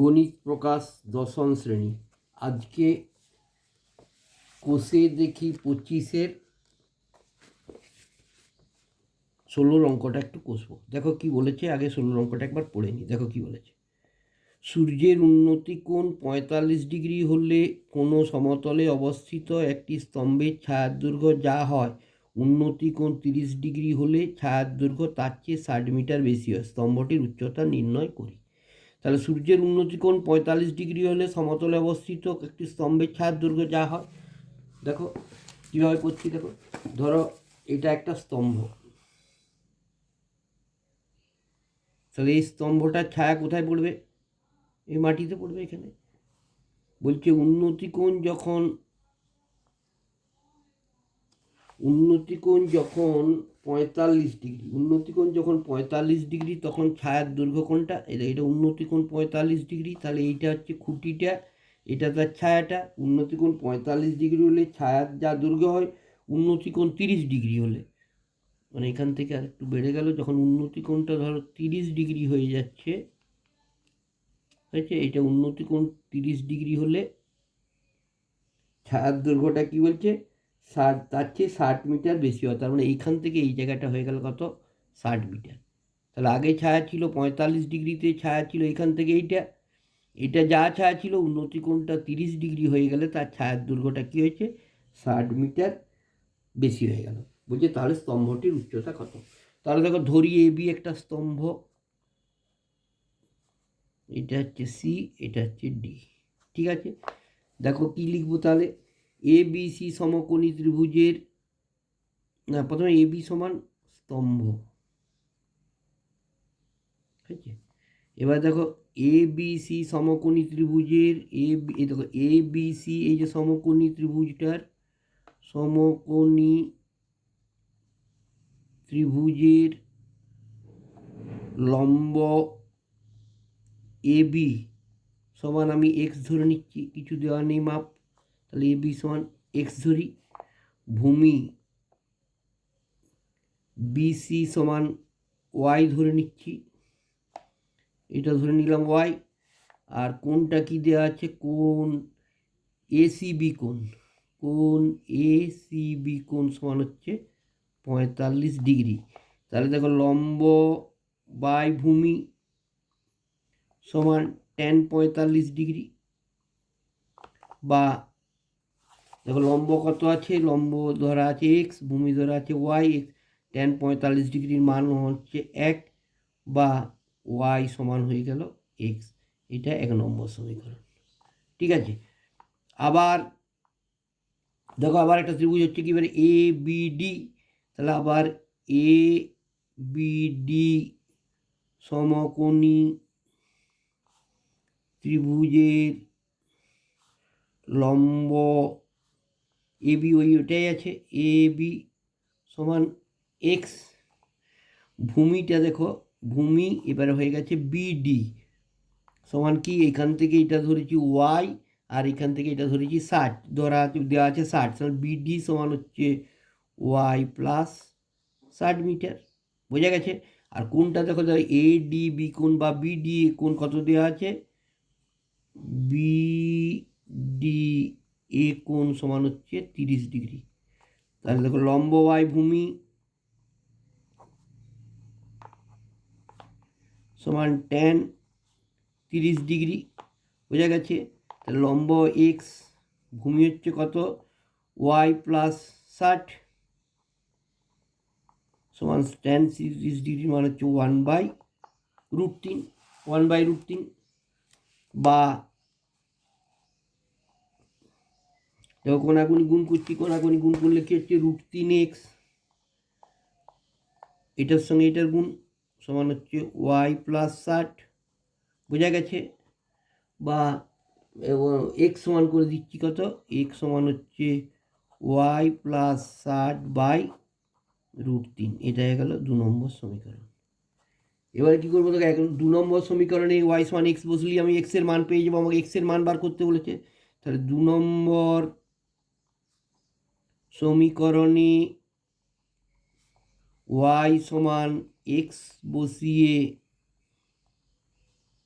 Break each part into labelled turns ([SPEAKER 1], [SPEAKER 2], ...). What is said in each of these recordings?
[SPEAKER 1] গণিত প্রকাশ দশম শ্রেণি। আজকে কোষে দেখি পঁচিশের ষোলোর অঙ্কটা একটু কষবো। দেখো কি বলেছে, আগে ষোলোর অঙ্কটা একবার পড়ে নি দেখো কি বলেছে। সূর্যের উন্নতি কোণ পঁয়তাল্লিশ ডিগ্রি হলে কোনো সমতলে অবস্থিত একটি স্তম্ভের ছায়ার দৈর্ঘ্য যা হয়, উন্নতি কোণ তিরিশ ডিগ্রি হলে ছায়ার দৈর্ঘ্য তার চেয়ে ষাট মিটার বেশি হয়। স্তম্ভটির উচ্চতা নির্ণয় করি। তাহলে সূর্যের উন্নতি কোণ পঁয়তাল্লিশ ডিগ্রি হলে সমতলে অবস্থিত একটি স্তম্ভের ছায়ার দৈর্ঘ্য যা হয়। দেখো, কীভাবে করছি দেখো। ধরো, এটা একটা স্তম্ভ। তাহলে এই স্তম্ভটার ছায়া কোথায় পড়বে? এই মাটিতে পড়বে এখানে। বলছে উন্নতি কোণ যখন উন্নতি কোণ যখন পঁয়তাল্লিশ ডিগ্রি। উন্নতি কোণ যখন পঁয়তাল্লিশ ডিগ্রি, তখন ছায়ার দৈর্ঘ্য কোণটা এটা এটা উন্নতি কোণ পঁয়তাল্লিশ ডিগ্রি, তাহলে এইটা হচ্ছে খুঁটিটা, এটা তার ছায়াটা। উন্নতি কোণ পঁয়তাল্লিশ ডিগ্রি হলে ছায়ার যা দৈর্ঘ্য হয় উন্নতি কোণ তিরিশ ডিগ্রি হলে। মানে এখান থেকে আর একটু বেড়ে গেল, যখন উন্নতি কোণটা ধরো তিরিশ ডিগ্রি হয়ে যাচ্ছে, হয়েছে? এটা উন্নতি কোণ তিরিশ ডিগ্রি হলে ছায়ার দৈর্ঘ্যটা কি বলছে? ষাট, তার চেয়ে ষাট মিটার বেশি হয়। তার মানে এইখান থেকে এই জায়গাটা হয়ে গেল কত? ষাট মিটার। তাহলে আগে ছায়া ছিল পঁয়তাল্লিশ ডিগ্রিতে, ছায়া ছিল এখান থেকে এইটা। এটা যা ছায়া ছিল, উন্নতি কোণটা তিরিশ ডিগ্রি হয়ে গেলে তার ছায়ার দুর্ঘটা কী হয়েছে? ষাট মিটার বেশি হয়ে গেল। বলছে তাহলে স্তম্ভটির উচ্চতা কত? তাহলে দেখো ধরি এ, বি একটা স্তম্ভ। এটা হচ্ছে সি, এটা হচ্ছে ডি। ঠিক আছে? দেখো কি লিখব তাহলে? এ বি সি সমকোণী ত্রিভুজের, না, প্রথমে এ বি সমান স্তম্ভ। ঠিক আছে? এবার দেখো এ বি সি সমকোণী ত্রিভুজের এ এই দেখো এ বি সি এই যে সমকোণী ত্রিভুজটার সমকোণী ত্রিভুজের লম্ব এ বি সমান আমি এক্স ধরে নিচ্ছি, কিছু দেওয়া নেই, মাপ। তাহলে এ বি সমান এক্স ধরি। ভূমি বিসি সমান ওয়াই ধরে নিচ্ছি। এটা ধরে নিলাম ওয়াই আর কোনটা কি দেওয়া আছে? কোন এসিবি কোণ। কোন এসিবি কোণ সমান হচ্ছে পঁয়তাল্লিশ ডিগ্রি। তাহলে দেখো লম্ব বাই ভূমি সমান টেন পঁয়তাল্লিশ ডিগ্রি বা দেখো লম্ব কত আছে? লম্ব ধরা আছে এক্স ভূমি ধরা আছে ওয়াই এক্স টেন পঁয়তাল্লিশ ডিগ্রির মান হচ্ছে এক বা ওয়াই সমান হয়ে গেল এক্স এটা এক নম্বর সমীকরণ। ঠিক আছে? আবার দেখো আবার একটা ত্রিভুজ হচ্ছে কি এবারে এ বি ডি তাহলে আবার এ বি ডি সমকোণী ত্রিভুজের লম্ব এ বি ওই ওটাই আছে, এ বি সমান এক্স। ভূমিটা দেখো, ভূমি এবারে হয়ে গেছে বিডি সমান কি? এখান থেকে এটা ধরেছি ওয়াই আর এখান থেকে এটা ধরেছি ষাট। ধরা দেওয়া আছে ষাট। সমান বিডি সমান হচ্ছে ওয়াই প্লাস ষাট মিটার। বোঝা গেছে? আর কোনটা দেখো দেখো এ ডি বি কোণ বা বিডি কোণ কত দেওয়া আছে? বি ডি এ কোণ সমান হচ্ছে তিরিশ ডিগ্রি। তাহলে দেখো লম্ব ওয়াই ভূমি সমান টেন তিরিশ ডিগ্রি, বোঝা গেছে? তাহলে লম্ব এক্স ভূমি হচ্ছে কত? ওয়াই প্লাস ষাট সমান টেন তিরিশ ডিগ্রি মানে হচ্ছে ওয়ান বাই রুট তিন ওয়ান বাই রুট তিন বা দেখো কোনাগুনি গুণ করছি কোনাগুনি গুণ করলে কি হচ্ছে? রুট তিন এক্স এটার সঙ্গে এটার গুণ, সমান হচ্ছে ওয়াই প্লাস ষাট। বোঝা গেছে? বা এক্স সমান করে দিচ্ছি কত? এক্স সমান হচ্ছে ওয়াই প্লাস ষাট বাই রুট তিন। এটা হয়ে গেল দু নম্বর সমীকরণ। এবারে কী করব দেখো, এখন দু নম্বর সমীকরণে ওয়াই সমান এক্স বসলেই আমি এক্সের মান পেয়ে যাব। আমাকে এক্সের মান বার করতে বলেছে। তাহলে দু নম্বর সমীকরণে ওয়াই সমান এক্স বসিয়ে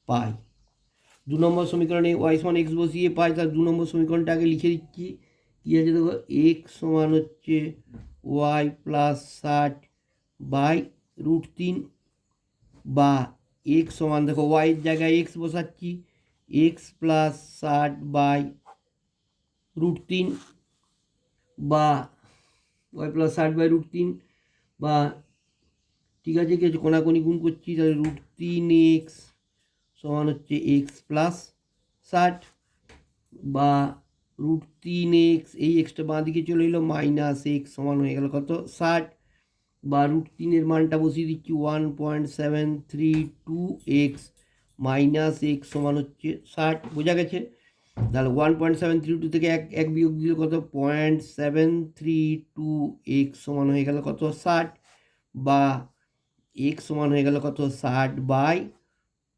[SPEAKER 1] পাই। দু নম্বর সমীকরণে ওয়াই সমান এক্স বসিয়ে পাই তার দু নম্বর সমীকরণটা আগে লিখে দিচ্ছি। কী আছে দেখো? এক্স সমান হচ্ছে ওয়াই প্লাস ষাট বাই রুট তিন বা এক্স সমান দেখো ওয়াইয়ের জায়গায় এক্স বসাচ্ছি এক্স প্লাস ষাট বাই রুট তিন বা ওয়াই প্লাস ষাট বাই রুট তিন বা ঠিক আছে কি আছে কোনাকুনি গুণ করছি, তাহলে রুট তিন এক্স সমান হচ্ছে এক্স প্লাস ষাট বা রুট তিন এক্স, এই এক্সটা বাঁ দিকে চলে এলো, মাইনাস এক্স সমান হয়ে গেল কত? ষাট বা রুট তিনের মানটা বসিয়ে দিচ্ছি, one point seven three two X minus X সমান হচ্ছে ষাট, বোঝা গেছে? তাহলে one point seven three two থেকে এক এক বিয়োগ দিলে কত? Point seven three two X সমান হয়ে গেল কত? ষাট বা এক্স সমান হয়ে গেল কত? ষাট by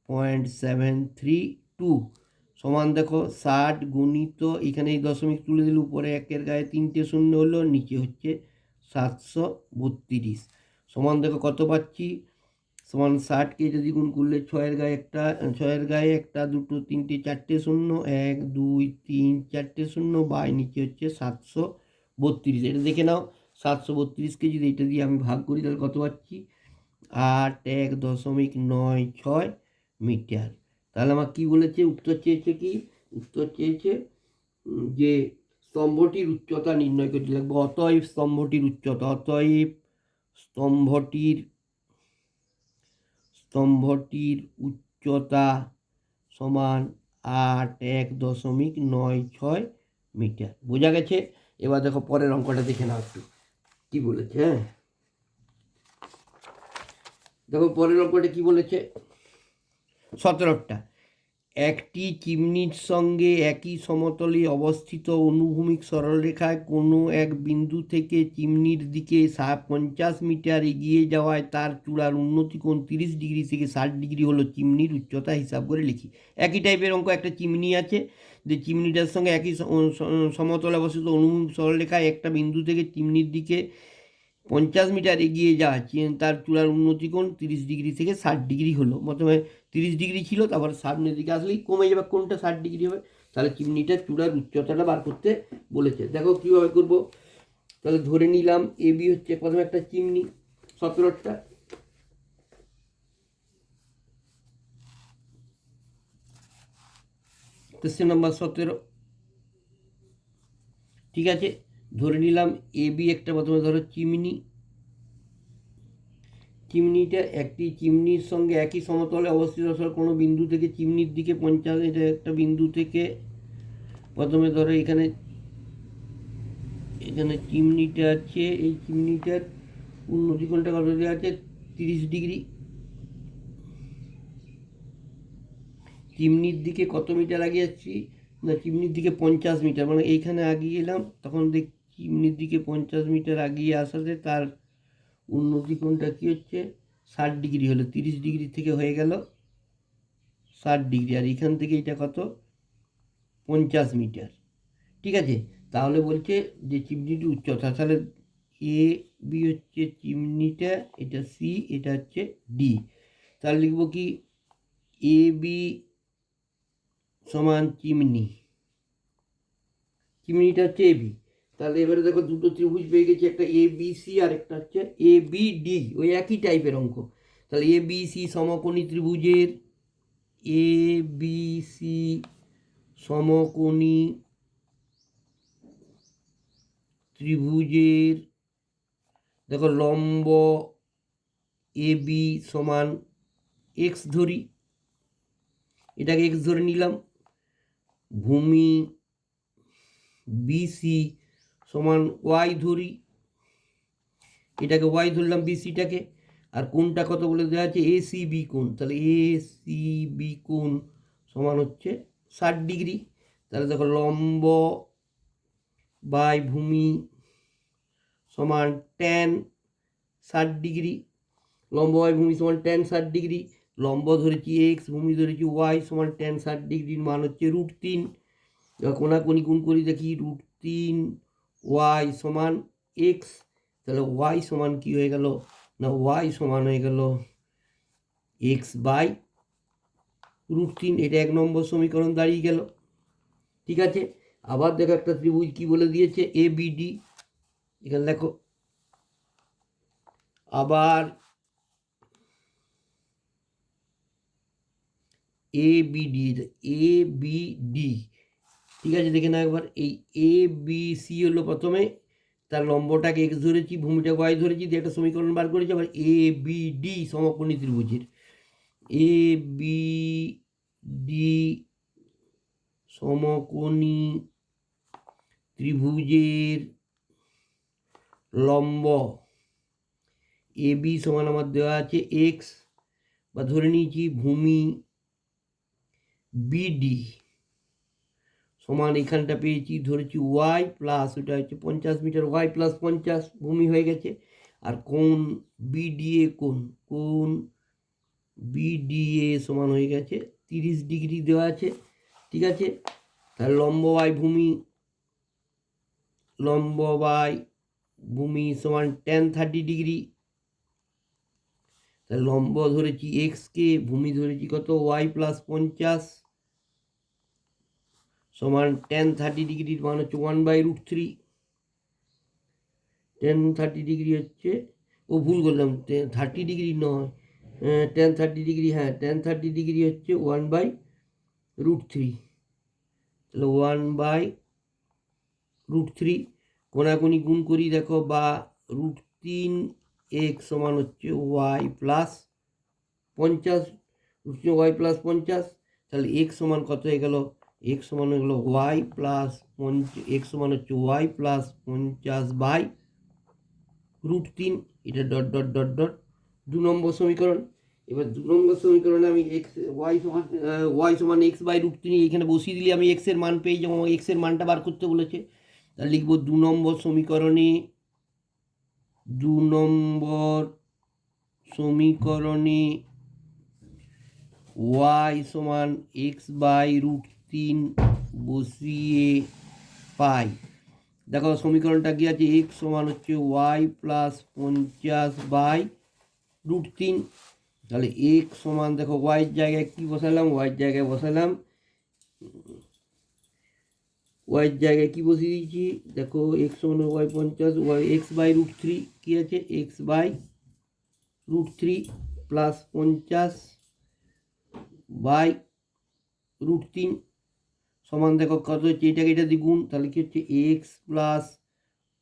[SPEAKER 1] point seven three two সমান দেখো, ষাট গুণিত এখানে এই দশমিক তুলে দিলে উপরে একের গায়ে তিনটে শূন্য হলো, নিচে হচ্ছে সাতশো বত্রিশ। সমান দেখো কত পাচ্ছি? সমান ষাটকে যদি গুণ করলে ছয়ের গায়ে একটা, ছয়ের গায়ে একটা দুটো, তিনটে, চারটে শূন্য, এক, দুই, তিন, চারটে শূন্য, বাই নিচে হচ্ছে সাতশো বত্রিশ। এটা দেখে নাও, সাতশো বত্রিশকে যদি এটা দিয়ে আমি ভাগ করি, তাহলে কত পাচ্ছি? আট, এক, দশমিক নয়, ছয় মিটার। তাহলে আমার কি বলেছে? উত্তর চেয়েছে কি? উত্তর চেয়েছে যে স্তম্ভটির উচ্চতা নির্ণয় করতে লাগবে। অতএব স্তম্ভটির উচ্চতা, অতএব স্তম্ভটির স্তম্ভটির উচ্চতা সমান আট এক দশমিক নয় ছয় মিটার। বোঝা গেছে? এবার দেখো পরের অঙ্কটা দেখে নাও একটু। কী বলেছে হ্যাঁ? দেখো পরের অঙ্কটা কী বলেছে? সতেরোটা। একটি চিমনির সঙ্গে একই সমতলে অবস্থিত অনুভূমিক সরলরেখায় কোনো এক বিন্দু থেকে চিমনির দিকে সা পঞ্চাশ মিটার এগিয়ে যাওয়ায় তার চূড়ার উন্নতি কোণ তিরিশ ডিগ্রি থেকে ষাট ডিগ্রি হলো চিমনির উচ্চতা হিসাব করে লিখি। একই টাইপের অঙ্ক একটা চিমনি আছে, যে চিমনিটার সঙ্গে একই সমতলে অবস্থিত অনুভূমিক সরলরেখায় একটা বিন্দু থেকে চিমনির দিকে পঞ্চাশ মিটার এগিয়ে যাওয়া চি- তার চূড়ার উন্নতি উন্নতিকোণ তিরিশ ডিগ্রি থেকে ষাট ডিগ্রি হলো। প্রথমে তিরিশ ডিগ্রি ছিল, তারপর সামনের দিকে আসলেই কমে যাবে কোনটা ষাট ডিগ্রি হবে। তাহলে চিমনিটার চূড়ার উচ্চতাটা বার করতে বলেছে। দেখো কীভাবে করব। তাহলে ধরে নিলাম এ বি হচ্ছে প্রথমে একটা চিমনি, সতেরোটা। তেসে নম্বর সতেরো। ঠিক আছে? ধরে নিলাম এ বি একটা প্রথমে ধরো চিমনি। চিমনিটা একটি চিমনির সঙ্গে একই সমতলে অবস্থিত কোনো বিন্দু থেকে চিমনির দিকে পঞ্চাশ, এটা একটা বিন্দু থেকে প্রথমে ধরো এখানে এখানে চিমনিটা আছে, এই চিমনিটার উন্নতি কোণটা কত দেওয়া আছে? তিরিশ ডিগ্রি। চিমনির দিকে কত মিটার আগে যাচ্ছি? না, চিমনির দিকে পঞ্চাশ মিটার মানে এইখানে আগিয়ে এলাম, তখন দেখ চিমনির দিকে পঞ্চাশ মিটার আগিয়ে আসাতে তার উন্নতি কোণটা কী হচ্ছে? ষাট ডিগ্রি হলো, তিরিশ ডিগ্রি থেকে হয়ে গেল ষাট ডিগ্রি। আর এখান থেকে এটা কত? পঞ্চাশ মিটার। ঠিক আছে? তাহলে বলছে যে চিমনিটি উচ্চতা তাহলে এ, বি হচ্ছে চিমনিটা, এটা সি, এটা হচ্ছে ডি। তাহলে লিখব কি? এ, বি সমান চিমনি। চিমনিটা হচ্ছে এ, বি। তাহলে এবারে দেখো দুটো ত্রিভুজ পেয়ে গেছি, একটা এ বি সি আর একটা হচ্ছে এ বি ডি ওই একই টাইপের অঙ্ক। তাহলে এ বি সি সমকোণী ত্রিভুজের এ বি সি সমকোণী ত্রিভুজের, দেখো লম্ব এ বি সমান এক্স ধরি। এটাকে এক্স ধরে নিলাম। ভূমি বিসি সমান ওয়াই ধরি। এটাকে ওয়াই ধরলাম বিসিটাকে আর কোনটা কত বলে দেওয়া আছে? এ সি বি কোণ। তাহলে এ সি বি কোণ সমান হচ্ছে ষাট ডিগ্রি। তাহলে দেখো লম্ব বাই ভূমি সমান ট্যান ষাট ডিগ্রি। লম্ব বাই ভূমি সমান ট্যান ষাট ডিগ্রি। লম্ব ধরেছি এক্স ভূমি ধরেছি ওয়াই সমান ট্যান ষাট ডিগ্রির মান হচ্ছে রুট তিন। কোনাকুনি গুণ করি দেখি রুট তিন ওয়াই সমান এক্স তাহলে ওয়াই সমান কি হয়ে গেল? না ওয়াই সমান হয়ে গেল এক্স বাই রুট তিন, এটা এক নম্বর সমীকরণ দাঁড়িয়ে গেল। ঠিক আছে? আবার দেখো একটা ত্রিভুজ কি বলে দিয়েছে? এ বিডি এখানে দেখো। আবার এ বিডি এ বি ডি ঠিক আছে, দেখে নাও একবার। এই এ বি সি হলো প্রথমে। তার লম্বটাকে এক্স ধরেছি ভূমিটা ওয়াই ধরেছি, দিয়ে একটা সমীকরণ বার করেছি, আবার এ বি ডি সমকোণী ত্রিভুজের। এ বি ডি সমকোণী ত্রিভুজের লম্ব এ বি সমান আমার দেওয়া আছে এক্স বা ধরে নিয়েছি ভূমি বিডি সমান এখানটা পেয়েছি, ধরেছি ওয়াই প্লাস ওটা হচ্ছে পঞ্চাশ মিটার ওয়াই প্লাস পঞ্চাশ, ভূমি হয়ে গেছে। আর কোন বিডিএ কোন কোন বিডিএ সমান হয়ে গেছে, তিরিশ ডিগ্রি দেওয়া আছে, ঠিক আছে? তার লম্ব বাই ভূমি, লম্ব বাই ভূমি সমান টেন থার্টি ডিগ্রি। তাহলে লম্ব ধরেছি এক্সকে ভূমি ধরেছি কত? ওয়াই প্লাস পঞ্চাশ। সমান টেন থার্টি ডিগ্রির মান হচ্ছে one by root three tan thirty degree হচ্ছে, ও ভুল করলাম থার্টি ডিগ্রি নয় টেন থার্টি ডিগ্রি হ্যাঁ টেন থার্টি ডিগ্রি হচ্ছে ওয়ান বাই রুট থ্রি তাহলে ওয়ান বাই রুট থ্রি কোনাকুনি গুণ করি, দেখো, বা রুট তিন এক্স সমান হচ্ছে ওয়াই প্লাস পঞ্চাশ ওয়াই প্লাস পঞ্চাশ, তাহলে এক্স সমান কত হয়ে গেল? এক্স সমান গেলো ওয়াই প্লাস পঞ্চ এক্স সমান হচ্ছে ওয়াই প্লাস পঞ্চাশ বাই রুট তিন, এটা ডট ডট ডট ডট দু নম্বর সমীকরণ। এবার দু নম্বর সমীকরণে আমি এক্স ওয়াই সমান ওয়াই সমান এক্স বাই রুট তিন, এখানে বসিয়ে দিলে আমি এক্সের মান পেয়ে যাব এক্সের মানটা বার করতে বলেছে। তাহলে লিখব দু নম্বর সমীকরণে দু নম্বর সমীকরণে ওয়াই সমান এক্স বাই রুট তিন বসিয়ে পাই দেখো সমীকরণটা কি আছে এক্স সমান হচ্ছে ওয়াই প্লাস পঞ্চাশ বাই রুট তিন তাহলে এক্স সমান দেখো ওয়াইয়ের জায়গায় কী বসালাম ওয়াইয়ের জায়গায় বসালাম ওয়াইয়ের জায়গায় কী বসিয়ে দিয়েছি দেখো এক্স সমান ওয়াই পঞ্চাশ Y X by root three কী আছে X by root three plus পঞ্চাশ বাই রুট তিন সমান দেখো কত হচ্ছে? এটাকে এটা দ্বিগুণ, তাহলে কি হচ্ছে? এক্স প্লাস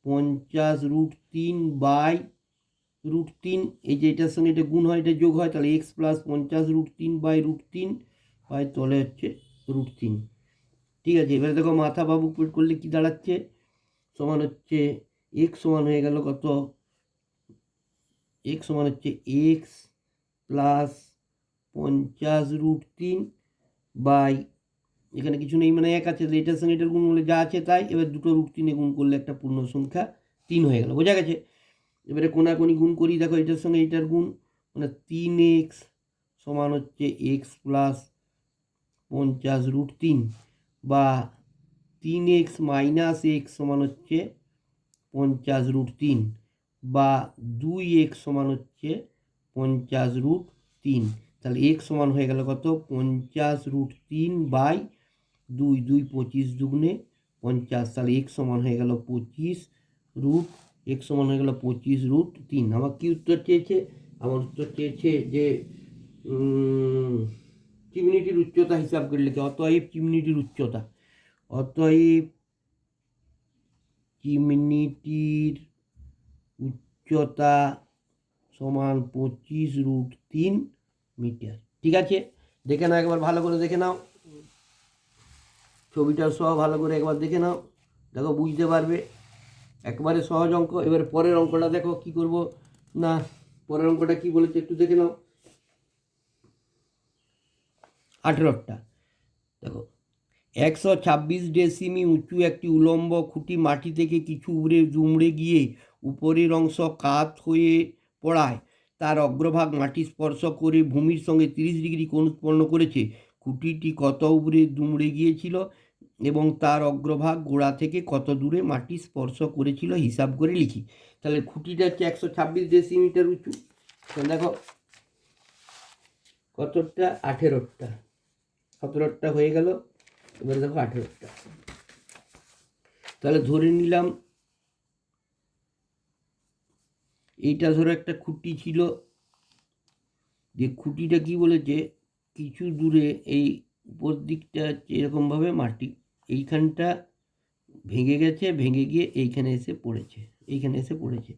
[SPEAKER 1] পঞ্চাশ রুট তিন বাই রুট তিন, এই যে এটার সঙ্গে এটা গুণ হয়, এটা যোগ হয়, তাহলে এক্স প্লাস পঞ্চাশ রুট তিন বাই রুট তিন বাই তলে হচ্ছে রুট তিন। ঠিক আছে, এবারে দেখো মাথা বাবু পেট করলে কি দাঁড়াচ্ছে? সমান হচ্ছে এক্স সমান হয়ে গেল কত? এক্স সমান হচ্ছে এক্স প্লাস পঞ্চাশ রুট তিন বাই এখানে কিছু নেই মানে এক আছে এটার সঙ্গে এটার গুণ করলে যা আছে তাই। এবার দুটো রুট তিনে গুণ করলে একটা পূর্ণ সংখ্যা তিন হয়ে গেল, বোঝা গেছে? এবারে কোনাকুনি গুণ করি, দেখো এটার সঙ্গে এটার গুণ মানে তিন এক্স সমান হচ্ছে এক্স প্লাস পঞ্চাশ রুট তিন, বা তিন এক্স মাইনাস এক্স সমান হচ্ছে পঞ্চাশ রুট তিন, বা দুই এক্স সমান হচ্ছে পঞ্চাশ রুট তিন। তাহলে এক্স সমান হয়ে গেল কত? পঞ্চাশ রুট তিন বাই দুই দুই পঁচিশ দুগুণে পঞ্চাশ, তাহলে এক সমান হয়ে গেল পঁচিশ রুট এক সমান হয়ে গেল পঁচিশ রুট তিন। আমার কী উত্তর চেয়েছে? আমার উত্তর চেয়েছে যে চিমনিটির উচ্চতা হিসাব করে লিখে, অতএব চিমনিটির উচ্চতা। অতএব চিমনিটির উচ্চতা সমান পঁচিশ রুট তিন মিটার। ঠিক আছে? দেখে নাও একবার, ভালো করে দেখে নাও। ছবিটা সহ ভালো করে একবার দেখে নাও। দেখো, বুঝতে পারবে। একবারে সহজ অঙ্ক। এবার পরের অঙ্কটা দেখো, কি করব? না, পরের অঙ্কটা কি বলেছে একটু দেখে নাও। আঠেরোটা। দেখো, একশো ছাব্বিশ ডেসিমি উঁচু একটি উলম্ব খুঁটি মাটি থেকে কিছু উড়ে দুমড়ে গিয়ে উপরের অংশ কাত হয়ে পড়ায়। তার অগ্রভাগ মাটি স্পর্শ করে ভূমির সঙ্গে তিরিশ ডিগ্রি কোণ উৎপন্ন করেছে। খুঁটিটি কত উপরে দুমড়ে গিয়েছিল? এবং তার অগ্রভাগ গোড়া থেকে কত দূরে মাটি স্পর্শ করেছিল হিসাব করে লিখি। তাহলে খুঁটিটা হচ্ছে একশো ছাব্বিশ ডেসিমিটার উঁচু। দেখো, কতটা? আঠেরোটা। সতেরোটা হয়ে গেল, এবারে দেখো আঠেরোটা। তাহলে ধরে নিলাম, এইটা ধরো একটা খুঁটি ছিল। যে খুঁটিটা কি বলেছে? কিছু দূরে এই উপর দিকটা হচ্ছে এরকমভাবে মাটি। এইখানটা ভেঙে গেছে, ভেঙে গিয়ে এইখানে এসে পড়েছে, এইখানে এসে পড়েছে।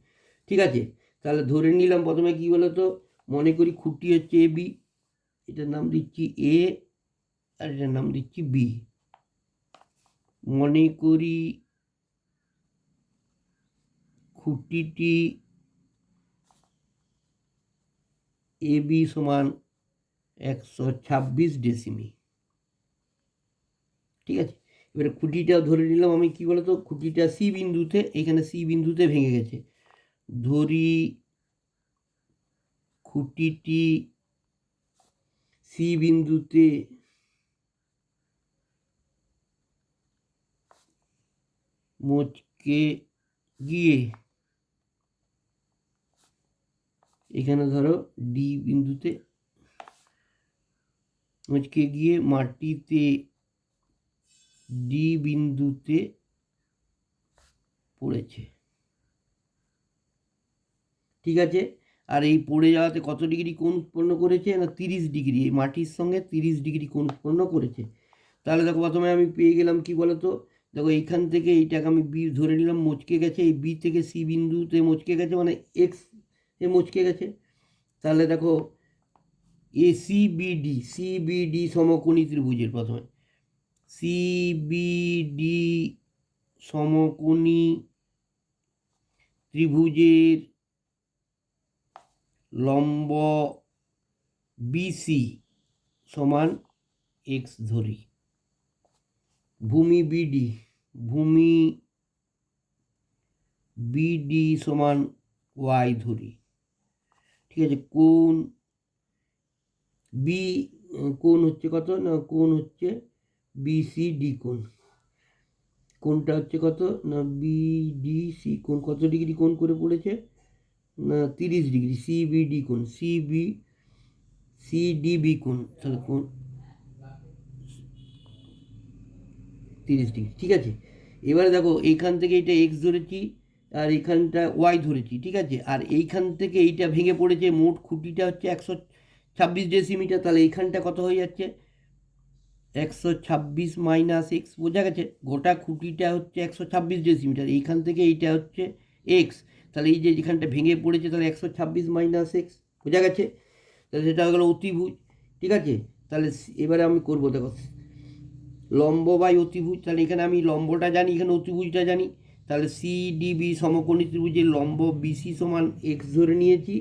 [SPEAKER 1] ঠিক আছে? তাহলে ধরে নিলাম প্রথমে কি বলো তো মনে করি খুঁটি হচ্ছে এ বি এটার নাম দিচ্ছি এ আর এটার নাম দিচ্ছি বি মনে করি খুঁটিটি এ বি সমান একশো ছাব্বিশ ডেসিমি ঠিক আছে? এবারে খুঁটিটা ধরে নিলাম আমি কি বলতো? খুঁটিটা সি বিন্দুতে, এখানে সি বিন্দুতে ভেঙে গেছে। ধরি খুঁটিটি সি বিন্দুতে মোচকে গিয়ে, এখানে ধরো ডি বিন্দুতে মুচকে গিয়ে মাটিতে ডি বিন্দুতে পড়েছে। ঠিক আছে? আর এই পড়ে যাওয়াতে কত ডিগ্রি কোণ উৎপন্ন করেছে? না, তিরিশ ডিগ্রি। এই মাটির সঙ্গে তিরিশ ডিগ্রি কোণ উৎপন্ন করেছে। তাহলে দেখো প্রথমে আমি পেয়ে গেলাম কি বলতো? দেখো এইখান থেকে এইটাকে আমি বি ধরে নিলাম, মচকে গেছে। এই বি থেকে সি বিন্দুতে মচকে গেছে মানে এক্স এ মচকে গেছে। তাহলে দেখো, এ সিবিডি সিবিডি সমকোণী ত্রিভুজের প্রথমে। সিবিডি সমকোণী ত্রিভুজের লম্ব বিসি সমান এক্স ধরি। ভূমি বিডি ভূমি বিডি সমান ওয়াই ধরি। ঠিক আছে কোন বি কোন হচ্ছে কত? না কোন হচ্ছে বিসিডি কোন কোনটা হচ্ছে কত? না বিডিসি কোন কত ডিগ্রি কোন করে পড়েছে? না, তিরিশ ডিগ্রি। সিবিডি কোন সিবি সিডিবি কোন তাহলে কোন তিরিশ ডিগ্রি। ঠিক আছে? এবারে দেখো এইখান থেকে এটা এক্স ধরেছি আর এখানটা ওয়াই ধরেছি, ঠিক আছে? আর এইখান থেকে এইটা ভেঙে পড়েছে, মোট খুঁটিটা হচ্ছে একশো ছাব্বিশ ডেসিমিটার। তাহলে এইখানটা কত হয়ে যাচ্ছে? একশো ছাব্বিশ মাইনাস এক্স বোঝা গেছে? গোটা খুঁটিটা হচ্ছে একশো ছাব্বিশ ডেসিমিটার এইখান থেকে এইটা হচ্ছে এক্স তাহলে এই যে যেখানটা ভেঙে পড়েছে, তাহলে একশো ছাব্বিশ মাইনাস এক্স বোঝা গেছে? তাহলে সেটা হয়ে গেলো অতিভুজ, ঠিক আছে? তাহলে এবারে আমি করব, দেখো। লম্ব বাই অতিভুজ, তাহলে এখানে আমি লম্বটা জানি, এখানে অতিভুজটা জানি। তাহলে সিডিবি সমকোণী ত্রিভুজের লম্ব বিসি সমান এক্স ধরে নিয়েছি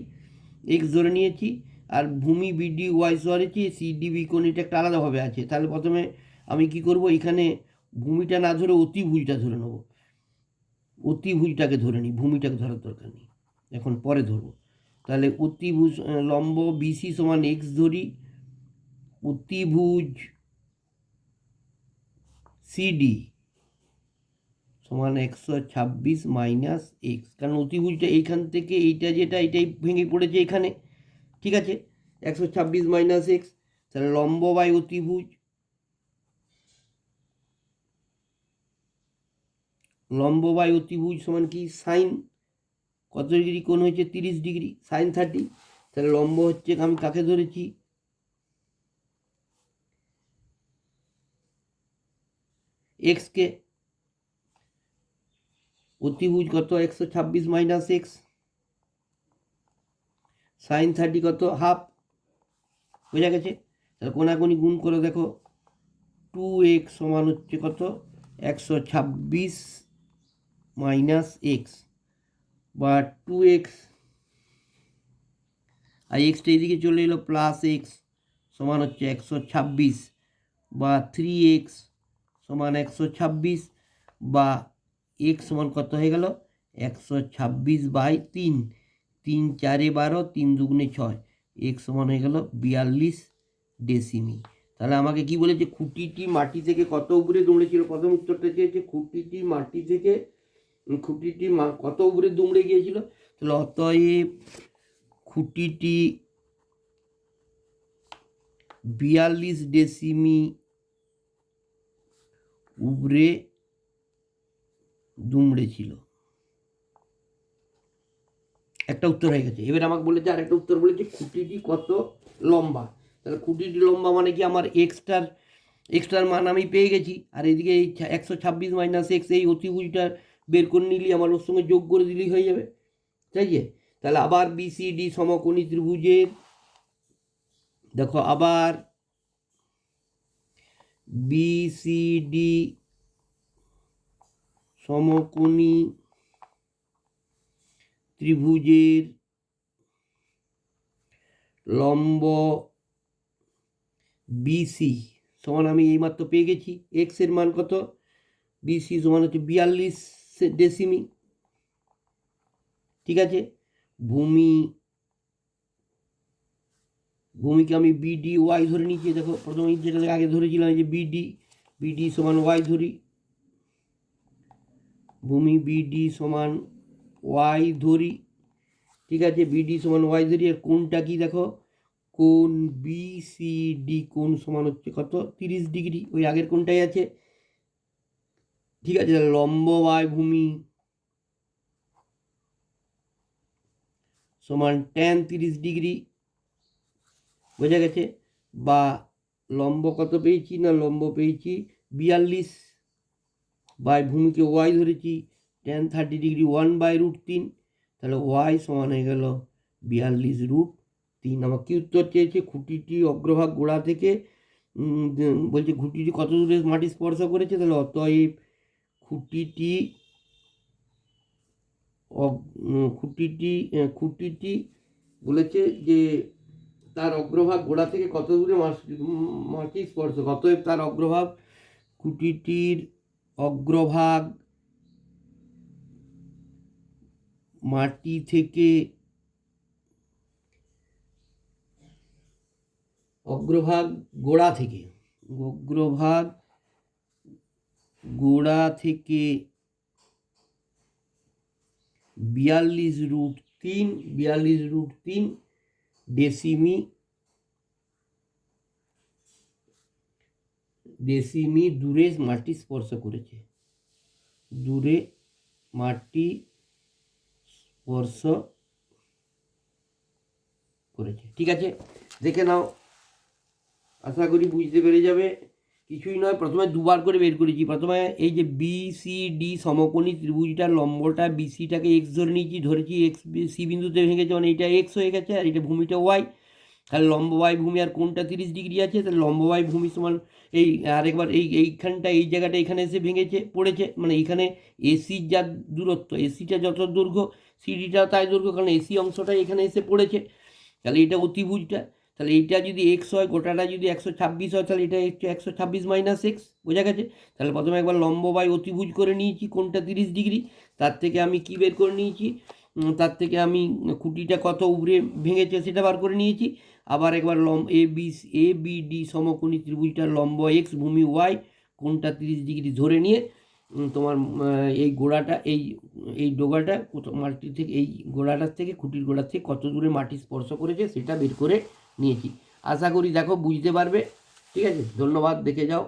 [SPEAKER 1] এক্স ধরে নিয়েছি। আর ভূমি, বিডি, ওয়াই ধরেছি সিডিবি কোণ এটা একটা আলাদাভাবে আছে। তাহলে প্রথমে আমি কি করব? এখানে ভূমিটা না ধরে অতিভুজটা ধরে নেব। অতিভুজটাকে ধরে নিই, ভূমিটাকে ধরার দরকার নেই। এখন পরে ধরবো। তাহলে অতিভুজ, লম্ব, বিসি সমান এক্স ধরি, অতিভুজ, সিডি সমান একশো ছাব্বিশ মাইনাস এক্স। কারণ অতিভুজটা এইখান থেকে এইটা যেটা, এটাই ভেঙে পড়েছে এখানে। ঠিক আছে? একশো ছাব্বিশ মাইনাস এক্স তাহলে লম্ব বাই অতিভুজ। লম্ব বাই অতিভুজ সমান কি? সাইন কত ডিগ্রি কোণ হয়েছে? তিরিশ ডিগ্রি। সাইন থার্টি তাহলে লম্ব হচ্ছে, আমি কাকে ধরেছি? এক্সকে অতিভুজ কত? একশো ছাব্বিশ মাইনাস এক্স সাইন থার্টি কত? হাফ। বোঝা গেছে? তাহলে কোনাকুনি গুণ করে দেখো, টু এক্স সমান হচ্ছে কত? একশো ছাব্বিশ মাইনাস এক্স। বা টু এক্স আর এক্সটা এদিকে চলে এলো প্লাস এক্স সমান হচ্ছে একশো ছাব্বিশ। বা থ্রি এক্স সমান একশো ছাব্বিশ। বা এক্স সমান কত হয়ে গেল? একশো ছাব্বিশ বাই তিন। তিন চারে বারো, তিন দুগুণে ছয়। এক্স সমান হয়ে গেল বিয়াল্লিশ ডেসিমি। তাহলে আমাকে কি বলেছে? খুঁটিটি মাটি থেকে কত উপরে দুমড়েছিল? প্রথম উত্তরটা চেয়েছে খুঁটিটি মাটি থেকে, খুঁটিটি কত উপরে দুমড়ে গিয়েছিল? তাহলে অতএব খুঁটিটি বিয়াল্লিশ ডেসিমি উবরে দুমড়ে ছিল একটা উত্তর হয়ে গেছে। এবার আমাকে বলেছে আর একটা উত্তর, বলেছে খুঁটিটি কত লম্বা? তাহলে খুঁটিটি লম্বা মানে কি আমার এক্সটার এক্সটার মান আমি পেয়ে গেছি। আর এদিকে এই একশো ছাব্বিশ মাইনাস এক্স এই অতিভুজটা বের করে নিলি আমার ওর সঙ্গে যোগ করে দিলেই হয়ে যাবে। ঠিক আছে তাহলে আবার বিসিডি সমকোণী ত্রিভুজের, দেখো আবার বিসিডি সমকোণী ত্রিভুজের লম্ব বিসি সমান আমি এইমাত্র পেয়ে গেছি। এক্সের মান কত? বিসি সমান হচ্ছে বিয়াল্লিশ ডেসিমি ঠিক আছে? ভূমি, ভূমিকে আমি বিডি ওয়াই ধরে নিচ্ছি। দেখো, প্রথমে যেটা আগে ধরেছিলাম যে বিডি বিডি সমান ওয়াই ধরি। ভূমি বিডি সমান ওয়াই ধরি, ঠিক আছে? বিডি সমান ওয়াই ধরি, আর কোনটা কি দেখো? কোন বিসিডি কোন সমান হচ্ছে কত? তিরিশ ডিগ্রি, ওই আগের কোনটাই আছে? ঠিক আছে লম্ব বাই ভূমি সমান ট্যান তিরিশ ডিগ্রি, বোঝা গেছে? বা লম্ব কত পেয়েছি না লম্ব পেয়েছি? বিয়াল্লিশ বাই ভূমিকে ওয়াই ধরেছি tan thirty degree one by root তিন তাহলে ওয়াই সমান হয়ে গেল বিয়াল্লিশ রুট তিন আমার কি উত্তর চেয়েছে? খুঁটিটি অগ্রভাগ গোড়া থেকে বলছে খুঁটিটি কত দূরে মাটি স্পর্শ করেছে? তাহলে অতএব খুঁটিটি খুঁটিটি খুঁটিটি বলেছে যে তার অগ্রভাগ গোড়া থেকে কত দূরে মাটি স্পর্শ, অতএব তার অগ্রভাগ খুঁটিটির অগ্রভাগ মাটি থেকে অগ্রভাগ গোড়া থেকে, অগ্রভাগ গোড়া থেকে বিয়াল্লিশ রুট তিন, বিয়াল্লিশ রুট তিন ডেসিমি ডেসিমি দূরে মাটি স্পর্শ করেছে। দূরে মাটি স্পর্শ করেছে। ঠিক আছে? দেখে নাও। আশা করি বুঝতে পেরে যাবে। কিছুই নয়, প্রথমে দুবার করে বের করেছি। প্রথমে এই যে বি সি ডি সমকোণী ত্রিভুজটা লম্বটা বিসিটাকে এক্স ধরে নিয়েছি, ধরেছি এক্স সি বিন্দুতে ভেঙেছে মানে এটা এক্স হয়ে গেছে আর এটা ভূমিটা ওয়াই তাহলে লম্ব ভূমি আর কোনটা তিরিশ ডিগ্রি আছে? তাহলে লম্ব ওয়াই ভূমি সমান এই আরেকবার এই এইখানটা, এই জায়গাটা এখানে এসে ভেঙেছে, পড়েছে মানে এখানে এসির যা দূরত্ব, এসিটা যত দৈর্ঘ্য, সিডিটা তাই দৈর্ঘ্য, কারণ এসি অংশটা এখানে এসে পড়েছে। তাহলে এটা অতিভুজটা, তাহলে এইটা যদি এক্স হয়, গোটাটা যদি একশো ছাব্বিশ হয়, তাহলে এটা হচ্ছে একশো ছাব্বিশ মাইনাস এক্স বোঝা গেছে? তাহলে প্রথমে একবার লম্ব বাই অতিভুজ করে নিয়েছি, কোনটা তিরিশ ডিগ্রি, তার থেকে আমি কী বের করে নিয়েছি? তার থেকে আমি খুঁটিটা কত উপরে ভেঙেছে সেটা বার করে নিয়েছি। আবার একবার লম A B A B D সমকোণী ত্রিভুজটার লম্ব এক্স ভূমি ওয়াই কোনটা তিরিশ ডিগ্রি ধরে নিয়ে তোমার এই গোড়াটা, এই এই ডোগাটা মাটির মাটি থেকে, এই গোড়াটার থেকে, খুঁটির গোড়ার থেকে কত দূরে মাটি স্পর্শ করেছে সেটা বের করে নিয়েছি। আশা করি দেখো বুঝতে পারবে। ঠিক আছে? ধন্যবাদ। দেখে যাও।